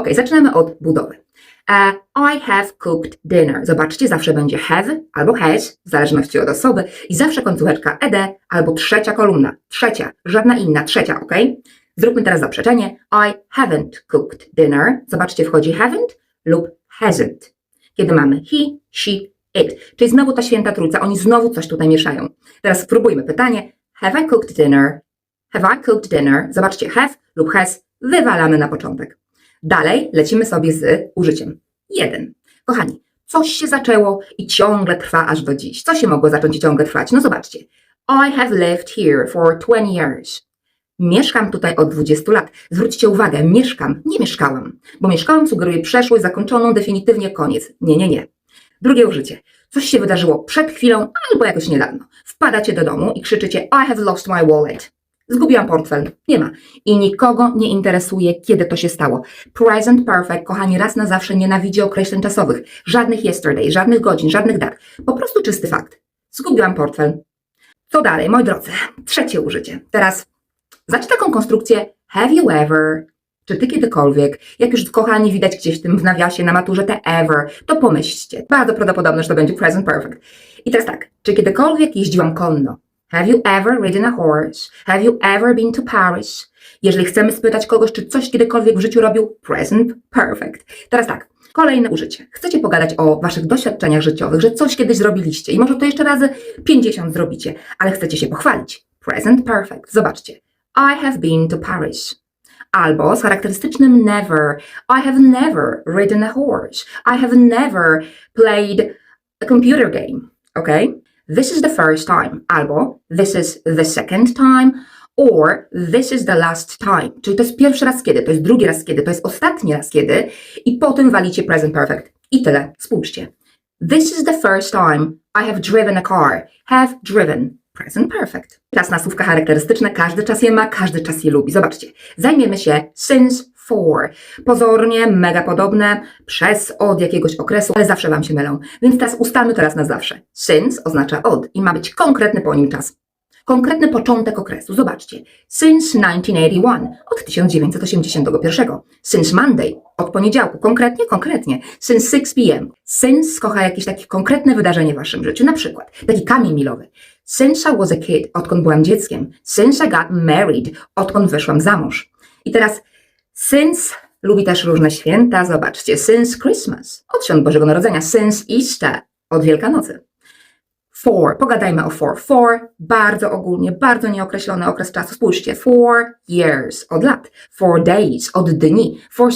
Ok, zaczynamy od budowy. E, I have cooked dinner. Zobaczcie, zawsze będzie have albo has, w zależności od osoby, i zawsze końcóweczka ed albo trzecia kolumna. Trzecia, żadna inna, trzecia, ok? Zróbmy teraz zaprzeczenie. I haven't cooked dinner. Zobaczcie, wchodzi haven't lub hasn't. Kiedy mamy he, she, it. Czyli znowu ta święta trójca, oni znowu coś tutaj mieszają. Teraz spróbujmy pytanie. Have I cooked dinner? Have I cooked dinner? Zobaczcie, have lub has wywalamy na początek. Dalej lecimy sobie z użyciem. Jeden. Kochani, coś się zaczęło i ciągle trwa aż do dziś. Co się mogło zacząć i ciągle trwać? No zobaczcie. I have lived here for 20 years. Mieszkam tutaj od 20 lat. Zwróćcie uwagę, mieszkam, nie mieszkałam, bo mieszkałam sugeruje przeszłość zakończoną, definitywnie koniec. Nie, nie, nie. Drugie użycie. Coś się wydarzyło przed chwilą albo jakoś niedawno. Wpadacie do domu i krzyczycie I have lost my wallet. Zgubiłam portfel. Nie ma. I nikogo nie interesuje, kiedy to się stało. Present perfect, kochani, raz na zawsze nienawidzi określeń czasowych. Żadnych yesterday, żadnych godzin, żadnych dat. Po prostu czysty fakt. Zgubiłam portfel. Co dalej, moi drodzy? Trzecie użycie. Teraz zacznę taką konstrukcję have you ever, czy ty kiedykolwiek, jak już kochani widać gdzieś w tym w nawiasie na maturze te ever, to pomyślcie. Bardzo prawdopodobne, że to będzie present perfect. I teraz tak, czy kiedykolwiek jeździłam konno? Have you ever ridden a horse? Have you ever been to Paris? Jeżeli chcemy spytać kogoś, czy coś kiedykolwiek w życiu robił, present perfect. Teraz tak, kolejne użycie. Chcecie pogadać o waszych doświadczeniach życiowych, że coś kiedyś zrobiliście i może to jeszcze razy 50 zrobicie, ale chcecie się pochwalić. Present perfect. Zobaczcie. I have been to Paris. Albo z charakterystycznym never. I have never ridden a horse. I have never played a computer game. Okay? This is the first time. Albo this is the second time. Or this is the last time. Czyli to jest pierwszy raz kiedy, to jest drugi raz kiedy, to jest ostatni raz kiedy. I potem walicie present perfect. I tyle. Spójrzcie. This is the first time I have driven a car. Have driven. Present perfect. Czas na słówka charakterystyczne, każdy czas je ma, każdy czas je lubi. Zobaczcie, zajmiemy się since Pozornie mega podobne, przez, od jakiegoś okresu, ale zawsze Wam się mylą. Więc teraz ustalmy teraz na zawsze. Since oznacza od i ma być konkretny po nim czas. Konkretny początek okresu. Zobaczcie. Since 1981. Od 1981. Since Monday. Od poniedziałku. Konkretnie, konkretnie. Since 6 p.m. Since kocha jakieś takie konkretne wydarzenie w Waszym życiu. Na przykład taki kamień milowy. Since I was a kid. Odkąd byłam dzieckiem. Since I got married. Odkąd wyszłam za mąż. I teraz since lubi też różne święta. Zobaczcie. Since Christmas. Od świąt Bożego Narodzenia. Since Easter. Od Wielkanocy. For, pogadajmy o for. For, bardzo ogólnie, bardzo nieokreślony okres czasu. Spójrzcie, for years, od lat. For days, od dni. For